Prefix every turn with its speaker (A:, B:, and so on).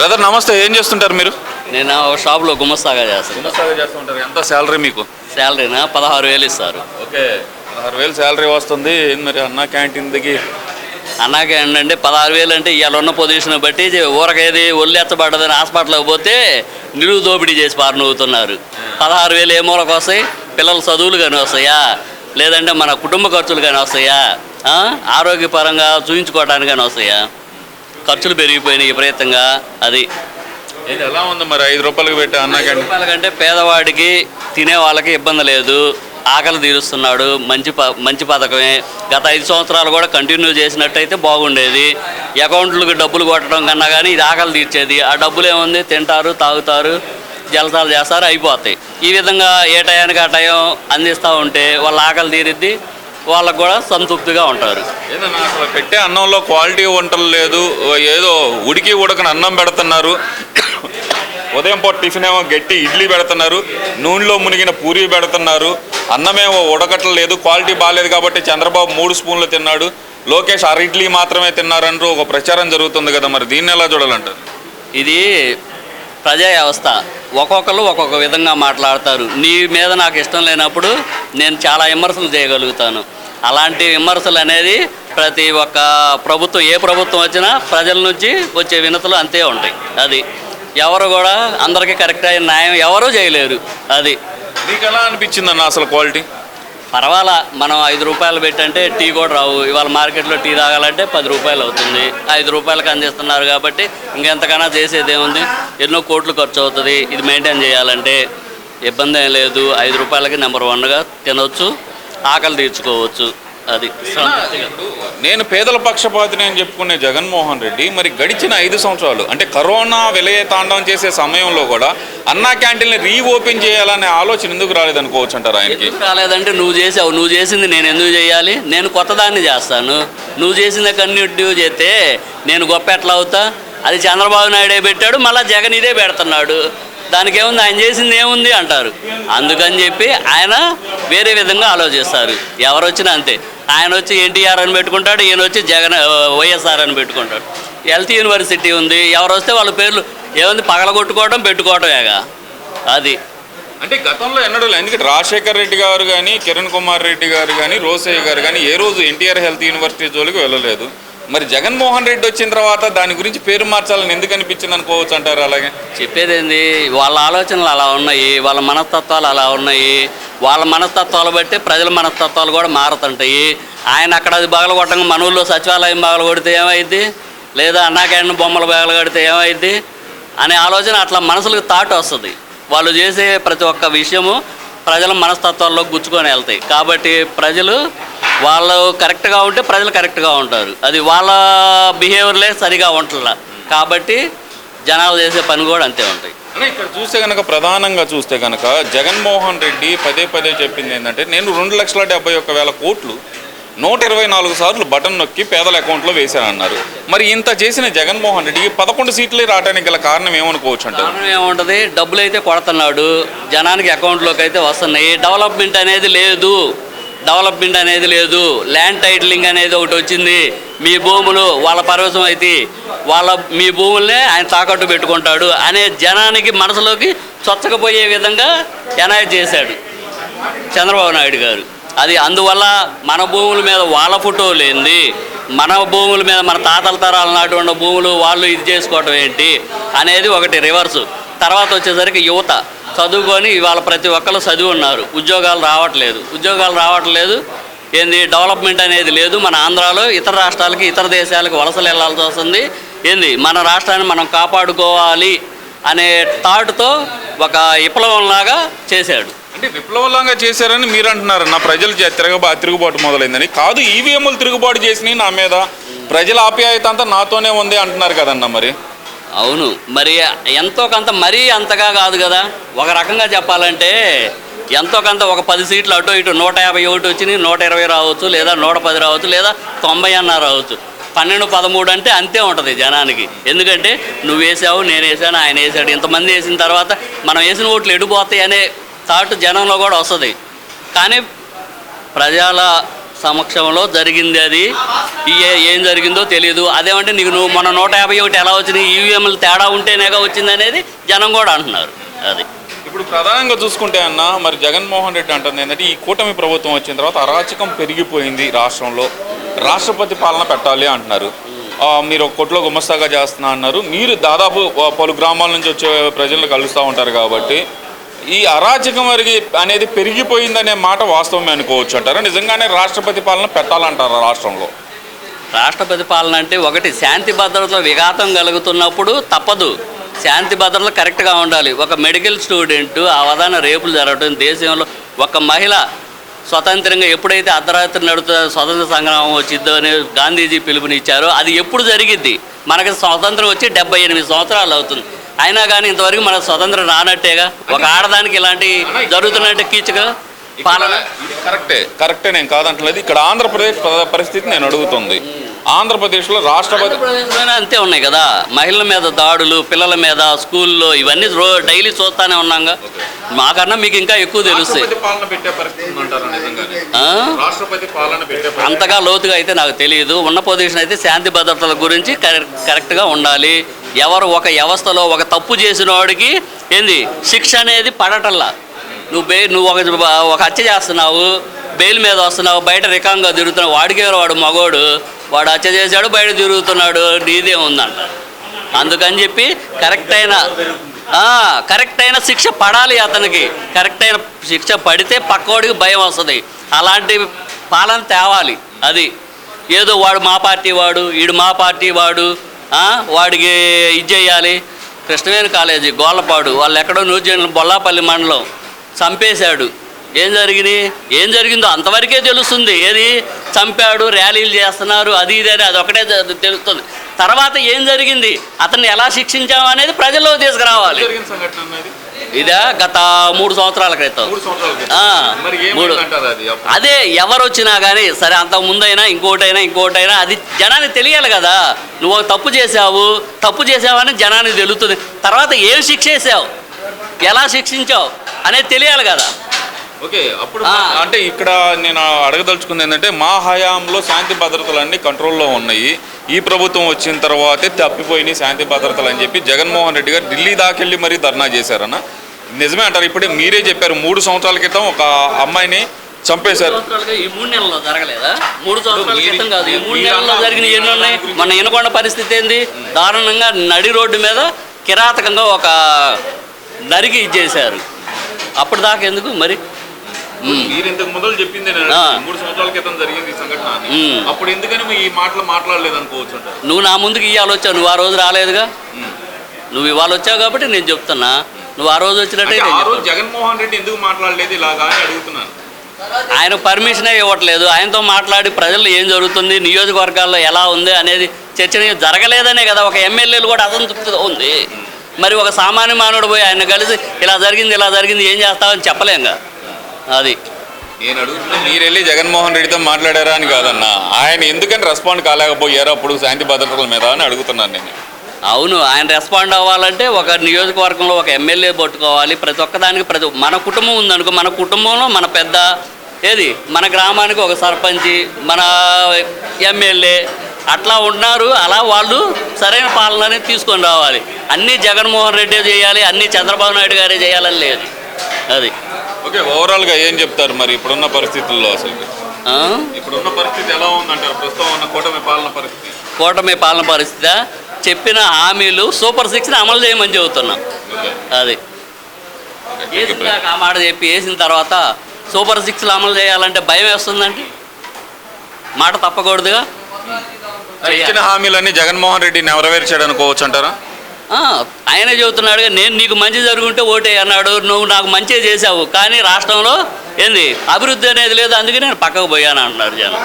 A: Brother నమస్తే. ఏం చేస్తుంటారు మీరు?
B: నేను షాప్లో గుమస్తాగా చేస్తాను
A: గుమస్తాగా చేస్తుంటారు. ఎంత శాలరీ మీకు?
B: శాలరీనా? పదహారు వేలు ఇస్తారు.
A: ఓకే. పదహారు వేలు శాలరీ వస్తుంది. మరి అన్న క్యాంటీన్ దిగి
B: అన్నాకే ఏంటంటే పదహారు వేలు అంటే ఇవాళ ఉన్న పొజిషన్ బట్టి ఊరకేది ఒళ్ళు ఎత్తబడ్డదని హాస్పిటల్కి పోతే నిలువు దోపిడీ చేసి పారనవుతున్నారు పదహారు వేలు ఏ మూలకు వస్తాయి? పిల్లల చదువులు కానీ వస్తాయా? లేదంటే మన కుటుంబ ఖర్చులు కానీ వస్తాయా? ఆరోగ్యపరంగా చూయించుకోవడానికి కానీ వస్తాయా? ఖర్చులు పెరిగిపోయినాయి విపరీతంగా. అది
A: ఏంటి ఎలా ఉంది మరి? ఐదు రూపాయలకి పెట్టి
B: రూపాయల కంటే పేదవాడికి తినే వాళ్ళకి ఇబ్బంది లేదు. ఆకలి తీరుస్తున్నాడు. మంచి ప మంచి పథకమే. గత ఐదు సంవత్సరాలు కూడా కంటిన్యూ చేసినట్టయితే బాగుండేది. అకౌంట్లకు డబ్బులు కొట్టడం కన్నా కానీ ఇది ఆకలి తీర్చేది. ఆ డబ్బులు ఏముంది? తింటారు తాగుతారు జలసాలు చేస్తారు అయిపోతాయి. ఈ విధంగా ఏ టయానికి ఆ టయం అందిస్తూ ఉంటే వాళ్ళ ఆకలి తీరిద్ది. వాళ్ళకు కూడా సంతృప్తిగా ఉంటారు.
A: ఏందన్నా అసలు పెట్టే అన్నంలో క్వాలిటీ వంటలు లేదు ఏదో ఉడికి ఉడకని అన్నం పెడుతున్నారు. ఉదయం పూట టిఫిన్ ఏమో గట్టి ఇడ్లీ పెడుతున్నారు నూనెలో మునిగిన పూరి పెడుతున్నారు అన్నమేమో ఉడకట్లేదు క్వాలిటీ బాగాలేదు కాబట్టి చంద్రబాబు మూడు స్పూన్లు తిన్నాడు లోకేష్ అర ఇడ్లీ మాత్రమే తిన్నారంటూ ఒక ప్రచారం జరుగుతుంది కదా మరి దీన్ని ఎలా చూడాలంటారు?
B: ఇది ప్రజా వ్యవస్థ ఒక్కొక్కరు ఒక్కొక్క విధంగా మాట్లాడతారు. నీ మీద నాకు ఇష్టం లేనప్పుడు నేను చాలా విమర్శలు చేయగలుగుతాను. అలాంటి విమర్శలు అనేది ప్రతి ఒక్క ప్రభుత్వం ఏ ప్రభుత్వం వచ్చినా ప్రజల నుంచి వచ్చే వినతులు అంతే ఉంటాయి. అది ఎవరు కూడా అందరికీ కరెక్ట్ అయిన న్యాయం ఎవరూ చేయలేరు. అది.
A: నీకు ఎలా అనిపించింది అన్న అసలు క్వాలిటీ?
B: పర్వాలా మనం ఐదు రూపాయలు పెట్టంటే టీ కూడా రావు. ఇవాళ మార్కెట్లో టీ తాగాలంటే పది రూపాయలు అవుతుంది. ఐదు రూపాయలకు అందిస్తున్నారు కాబట్టి ఇంకెంతకన్నా చేసేది ఏముంది? ఎన్నో కోట్లు ఖర్చు అవుతుంది. ఇది మెయింటైన్ చేయాలంటే ఇబ్బంది ఏం లేదు. ఐదు రూపాయలకి నెంబర్ వన్గా తినవచ్చు ఆకలి తీర్చుకోవచ్చు. అది.
A: నేను పేదల పక్షపాతిని అని చెప్పుకునే జగన్మోహన్ రెడ్డి మరి గడిచిన ఐదు సంవత్సరాలు అంటే కరోనా విలయ తాండవం చేసే సమయంలో కూడా అన్నా క్యాంటీన్ని రీఓపెన్ చేయాలనే ఆలోచన ఎందుకు రాలేదనుకోవచ్చు అంటారు ఆయనకి?
B: రాలేదంటే నువ్వు చేసావు నువ్వు చేసింది నేను ఎందుకు చేయాలి? నేను కొత్తదాన్ని చేస్తాను. నువ్వు చేసింది కంటిన్యూ చేస్తే నేను గొప్ప ఎట్లా అవుతా? అది చంద్రబాబు నాయుడే పెట్టాడు మళ్ళీ జగన్ ఇదే పెడుతున్నాడు. దానికి ఏముంది ఆయన చేసింది ఏముంది అంటారు. అందుకని చెప్పి ఆయన వేరే విధంగా ఆలోచిస్తారు. ఎవరు వచ్చినా అంతే. ఆయన వచ్చి ఎన్టీఆర్ అని పెట్టుకుంటాడు ఈయన వచ్చి జగన్ వైఎస్ఆర్ అని పెట్టుకుంటాడు. హెల్త్ యూనివర్సిటీ ఉంది ఎవరు వస్తే వాళ్ళ పేర్లు ఏముంది పగలగొట్టుకోవడం పెట్టుకోవటమేగా. అది.
A: అంటే గతంలో ఎన్నడూ లేదు. ఎందుకంటే రాజశేఖర్ రెడ్డి గారు కానీ కిరణ్ కుమార్ రెడ్డి గారు కానీ రోసయ్య గారు కానీ ఏ రోజు ఎన్టీఆర్ హెల్త్ యూనివర్సిటీ జోలికి వెళ్ళలేదు. మరి జగన్మోహన్ రెడ్డి వచ్చిన తర్వాత దాని గురించి పేరు మార్చాలని ఎందుకు అనిపించింది అనుకోవచ్చు అంటారు అలాగే?
B: చెప్పేది ఏంది వాళ్ళ ఆలోచనలు అలా ఉన్నాయి వాళ్ళ మనస్తత్వాలు అలా ఉన్నాయి. వాళ్ళ మనస్తత్వాలు బట్టి ప్రజల మనస్తత్వాలు కూడా మారుతుంటాయి. ఆయన అక్కడ అది బగల కొట్టంగా మన ఊళ్ళో సచివాలయం బగల కొడితే ఏమైంది లేదా అన్నాకాయన బొమ్మలు బగల కొడితే ఏమైంది అనే ఆలోచన అట్లా మనసులకు తాటు వస్తుంది. వాళ్ళు చేసే ప్రతి ఒక్క విషయము ప్రజల మనస్తత్వాల్లో గుచ్చుకొని వెళ్తాయి. కాబట్టి ప్రజలు వాళ్ళు కరెక్ట్గా ఉంటే ప్రజలు కరెక్ట్గా ఉంటారు. అది వాళ్ళ బిహేవియర్లే సరిగా ఉంటుందా కాబట్టి జనాలు చేసే పని కూడా అంతే ఉంటాయి.
A: ఇక్కడ చూస్తే కనుక ప్రధానంగా చూస్తే కనుక జగన్మోహన్ రెడ్డి పదే పదే చెప్పింది ఏంటంటే నేను రెండు లక్షల డెబ్బై ఒక్క వేల కోట్లు నూట ఇరవై నాలుగు సార్లు బటన్ నొక్కి పేదల అకౌంట్లో వేశానన్నారు. మరి ఇంత చేసిన జగన్మోహన్ రెడ్డికి పదకొండు సీట్లే రావడానికి గల కారణం ఏమనుకోవచ్చు అంటారు
B: కారణం ఏముంటుంది? డబ్బులు అయితే కొడుతున్నాడు. జనానికి అకౌంట్లోకి అయితే వస్తున్నాయి. డెవలప్మెంట్ అనేది లేదు. డెవలప్మెంట్ అనేది లేదు. ల్యాండ్ టైటిలింగ్ అనేది ఒకటి వచ్చింది. మీ భూములు వాళ్ళ పరవశం అయితే వాళ్ళ మీ భూములనే ఆయన తాకట్టు పెట్టుకుంటాడు అనే జనానికి మనసులోకి చొచ్చకపోయే విధంగా ఎనాయిట్ చేశాడు చంద్రబాబు నాయుడు గారు. అది అందువల్ల మన భూముల మీద వాళ్ళ ఫోటో లేనిది మన భూముల మీద మన తాతల తరాల నాటువంటి భూములు వాళ్ళు ఇది చేసుకోవటం ఏంటి అనేది ఒకటి రివర్స్ తర్వాత వచ్చేసరికి యువత చదువుకొని ఇవాళ ప్రతి ఒక్కరు చదివి ఉన్నారు. ఉద్యోగాలు రావట్లేదు. ఉద్యోగాలు రావట్లేదు. ఏంది? డెవలప్మెంట్ అనేది లేదు. మన ఆంధ్రాలో ఇతర రాష్ట్రాలకి ఇతర దేశాలకు వలసలు వెళ్ళాల్సి వస్తుంది. ఏంది? మన రాష్ట్రాన్ని మనం కాపాడుకోవాలి అనే థాట్తో ఒక విప్లవంలాగా చేశాడు.
A: అంటే విప్లవంగా చేశారని మీరు అంటున్నారు నా ప్రజలు తిరగబా తిరుగుబాటు మొదలైందని. కాదు ఈవీఎంలు తిరుగుబాటు చేసినాయి నా మీద. ప్రజల ఆప్యాయత అంతా నాతోనే ఉంది అంటున్నారు కదన్న మరి?
B: అవును. మరి ఎంతో కొంత మరీ అంతగా కాదు కదా. ఒక రకంగా చెప్పాలంటే ఎంతో కొంత ఒక పది సీట్లు అటు ఇటు నూట యాభై ఒకటి వచ్చినాయి నూట ఇరవై రావచ్చు లేదా నూట పది రావచ్చు లేదా తొంభై అన్న రావచ్చు. పన్నెండు పదమూడు అంటే అంతే ఉంటుంది జనానికి. ఎందుకంటే నువ్వు వేసావు నేను వేసాను ఆయన వేసాడు. ఇంతమంది వేసిన తర్వాత మనం వేసిన ఓట్లు ఎడిపోతాయి అనే థాట్ జనంలో కూడా వస్తుంది. కానీ ప్రజల సమక్షంలో జరిగింది అది. ఈ ఏం జరిగిందో తెలియదు అదేమంటే నీకు నువ్వు మన నూట యాభై ఒకటి ఎలా వచ్చింది ఈవీఎంలు తేడా ఉంటేనేగా వచ్చింది అనేది జనం కూడా అంటున్నారు. అది.
A: ఇప్పుడు ప్రధానంగా చూసుకుంటే అన్న మరి జగన్మోహన్ రెడ్డి అంటుంది ఏంటంటే ఈ కూటమి ప్రభుత్వం వచ్చిన తర్వాత అరాచకం పెరిగిపోయింది రాష్ట్రంలో. రాష్ట్రపతి పాలన పెట్టాలి అంటున్నారు. మీరు ఒక కొట్లో గుమస్తాగా చేస్తున్నా అన్నారు. మీరు దాదాపు పలు గ్రామాల నుంచి వచ్చే ప్రజలను కలుస్తూ ఉంటారు కాబట్టి ఈ అరాచకం వరకు అనేది పెరిగిపోయిందనే మాట వాస్తవమే అనుకోవచ్చు అంటారా? నిజంగానే రాష్ట్రపతి పాలన పెట్టాలంటారా రాష్ట్రంలో?
B: రాష్ట్రపతి పాలన అంటే ఒకటి శాంతి భద్రతలో విఘాతం కలుగుతున్నప్పుడు తప్పదు. శాంతి భద్రతలు కరెక్ట్గా ఉండాలి. ఒక మెడికల్ స్టూడెంట్ ఆ వదాన రేపులు జరగడం దేశంలో ఒక మహిళ స్వతంత్రంగా ఎప్పుడైతే అర్ధరాత్రి నడుతూ స్వతంత్ర సంగ్రామం వచ్చిందో అని గాంధీజీ పిలుపునిచ్చారో అది ఎప్పుడు జరిగిద్ది? మనకి స్వతంత్రం వచ్చి డెబ్బై ఎనిమిది సంవత్సరాలు అవుతుంది. అయినా కానీ ఇంతవరకు మనకు స్వతంత్రం రానట్టేగా? ఒక ఆడదానికి ఇలాంటి జరుగుతున్నట్టే కీచుగా? పాలన?
A: కరెక్టే కరెక్టే నేను కాదంటలేదు. ఇక్కడ ఆంధ్రప్రదేశ్ పరిస్థితి నేను అడుగుతుంది. ఆంధ్రప్రదేశ్లో రాష్ట్రపతి
B: అంతే ఉన్నాయి కదా. మహిళల మీద దాడులు పిల్లల మీద స్కూల్లో ఇవన్నీ రో డైలీ చూస్తానే ఉన్నాగా. మాకన్నా మీకు ఇంకా ఎక్కువ తెలుస్తాయి. అంతగా లోతుగా అయితే నాకు తెలియదు. ఉన్న పొజిషన్ అయితే శాంతి భద్రతల గురించి కరెక్ట్ కరెక్ట్గా ఉండాలి. ఎవరు ఒక వ్యవస్థలో ఒక తప్పు చేసిన వాడికి ఏంది? శిక్ష అనేది పడటల్లా నువ్వు నువ్వు ఒక ఒక హత్య చేస్తున్నావు. బెయిల్ మీద వస్తున్నావు బయట రికంగా తిరుగుతున్నావు వాడికే వాడు మగోడు వాడు హత్య చేశాడు బయట తిరుగుతున్నాడు నీదే ఉందంట. అందుకని చెప్పి కరెక్ట్ అయిన కరెక్ట్ అయిన శిక్ష పడాలి అతనికి. కరెక్ట్ అయిన శిక్ష పడితే పక్కోడికి భయం వస్తుంది. అలాంటి పాలన తేవాలి అది. ఏదో వాడు మా పార్టీ వాడు ఈడు మా పార్టీ వాడు వాడికి ఇది చేయాలి. కృష్ణవేణి కాలేజీ గోళ్ళపాడు వాళ్ళు ఎక్కడో న్యూజిలాండ్ బొల్లాపల్లి మండలం చంపేశాడు. ఏం జరిగింది ఏం జరిగిందో అంతవరకే తెలుస్తుంది. ఏది? చంపాడు ర్యాలీలు చేస్తున్నారు అది ఇది అని అదొకటే జ- తెలుస్తుంది. తర్వాత ఏం జరిగింది? అతన్ని ఎలా శిక్షించాము అనేది ప్రజల్లో తీసుకురావాలి. ఇదా గత మూడు సంవత్సరాల క్రితం.
A: మూడు అది?
B: అదే ఎవరు వచ్చినా కానీ సరే అంత ముందైనా ఇంకోటైనా ఇంకోటైనా అది జనానికి తెలియాలి కదా. నువ్వు తప్పు చేసావు తప్పు చేసావని జనానికి తెలుస్తుంది. తర్వాత ఏం శిక్ష వేసావు ఎలా శిక్షించావు? అనేది తెలియాలి కదా.
A: ఓకే అప్పుడు. అంటే ఇక్కడ నేను అడగదలుచుకుంది ఏంటంటే మా హయాంలో శాంతి భద్రతలు అన్ని కంట్రోల్లో ఉన్నాయి. ఈ ప్రభుత్వం వచ్చిన తర్వాతే తప్పిపోయినాయి శాంతి భద్రతలు అని చెప్పి జగన్మోహన్ రెడ్డి గారు ఢిల్లీ దాకెళ్ళి మరీ ధర్నా చేశారన్న. నిజమే అంటారు ఇప్పుడే మీరే చెప్పారు మూడు సంవత్సరాల క్రితం ఒక అమ్మాయిని చంపేశారు.
B: సంవత్సరాలుగా ఈ మూడు నెలల్లో జరగలేదా? మూడు సంవత్సరాల
A: మీరు-
B: క్రితం కాదు ఈ మూడు
A: మీరు
B: నెలల్లో
A: అన్న-
B: జరిగిన ఎన్ని ఉన్నాయి?
A: గురించి-
B: మన ఇనకొండ పరిస్థితి ఏంది? దారుణంగా నడి రోడ్డు మీద కిరాతకంగా ఒక నరికి ఇచ్చేశారు. అప్పుడు దాకా ఎందుకు మరి.
A: మీరు ఇంతకు మొదలు చెప్పింది. మూడు సంవత్సరాల క్రితం జరిగింది ఈ సంఘటన. అప్పుడు ఎందుకని ఈ మాటలు మాట్లాడలేదు అనుకోవచ్చు
B: నువ్వు నా ముందుకు ఇవాళ వచ్చావు నువ్వు ఆ రోజు రాలేదుగా. నువ్వు ఇవాళ వచ్చావు కాబట్టి నేను చెప్తున్నా. నువ్వు ఆ రోజు వచ్చినట్టే.
A: జగన్మోహన్ రెడ్డి ఎందుకు మాట్లాడలేదు ఇలాగా అని అడుగుతున్నాను.
B: ఆయన పర్మిషనే ఇవ్వట్లేదు. ఆయనతో మాట్లాడి ప్రజలు ఏం జరుగుతుంది నియోజకవర్గాల్లో ఎలా ఉంది అనేది చర్చ జరగలేదనే కదా. ఒక ఎమ్మెల్యేలు కూడా అసంతృప్తితో ఉంది. మరి ఒక సామాన్య మానవుడు పోయి ఆయన కలిసి ఇలా జరిగింది ఇలా జరిగింది ఏం చేస్తావని చెప్పలేంగా అది.
A: నేను అడుగుతున్నా మీరు వెళ్ళి జగన్మోహన్ రెడ్డితో మాట్లాడారా అని కాదన్నా. ఆయన ఎందుకని రెస్పాండ్ కాలేకపోయారు అప్పుడు శాంతి భద్రతల మీద అని అడుగుతున్నాను నేను.
B: అవును ఆయన రెస్పాండ్ అవ్వాలంటే ఒక నియోజకవర్గంలో ఒక ఎమ్మెల్యే పట్టుకోవాలి. ప్రతి ఒక్కదానికి ప్రతి మన కుటుంబం ఉందనుకో మన కుటుంబంలో మన పెద్ద ఏది? మన గ్రామానికి ఒక సర్పంచి మన ఎమ్మెల్యే అట్లా ఉన్నారు అలా వాళ్ళు సరైన పాలనని తీసుకొని రావాలి. అన్నీ జగన్మోహన్ రెడ్డి చేయాలి అన్నీ చంద్రబాబు నాయుడు గారే చేయాలని లేదు. అది.
A: ఓకే ఓవరాల్గా ఏం చెప్తారు మరి ఇప్పుడున్న పరిస్థితుల్లో అసలు? ఇప్పుడున్న పరిస్థితి ఎలా ఉందంటారు? ప్రస్తుతం ఉన్న కూటమి పాలన పరిస్థితి.
B: కూటమి పాలన పరిస్థితి చెప్పిన హామీలు సూపర్ సిక్స్ని అమలు చేయమని చెబుతున్నాం. అది. ఆ మాట చెప్పి వేసిన తర్వాత సూపర్ సిక్స్లు అమలు చేయాలంటే భయం వేస్తుందండి. మాట తప్పకూడదుగా.
A: ఇచ్చిన హామీలన్నీ జగన్మోహన్ రెడ్డి నెరవేర్చాడు అనుకోవచ్చు అంటారా?
B: ఆయనే చెబుతున్నాడుగా నేను నీకు మంచి జరుగుంటే ఓటే అన్నాడు. నువ్వు నాకు మంచి చేసావు కానీ రాష్ట్రంలో ఏంది అభివృద్ధి అనేది లేదు అందుకే నేను పక్కకు పోయాను అంటున్నారు జనం.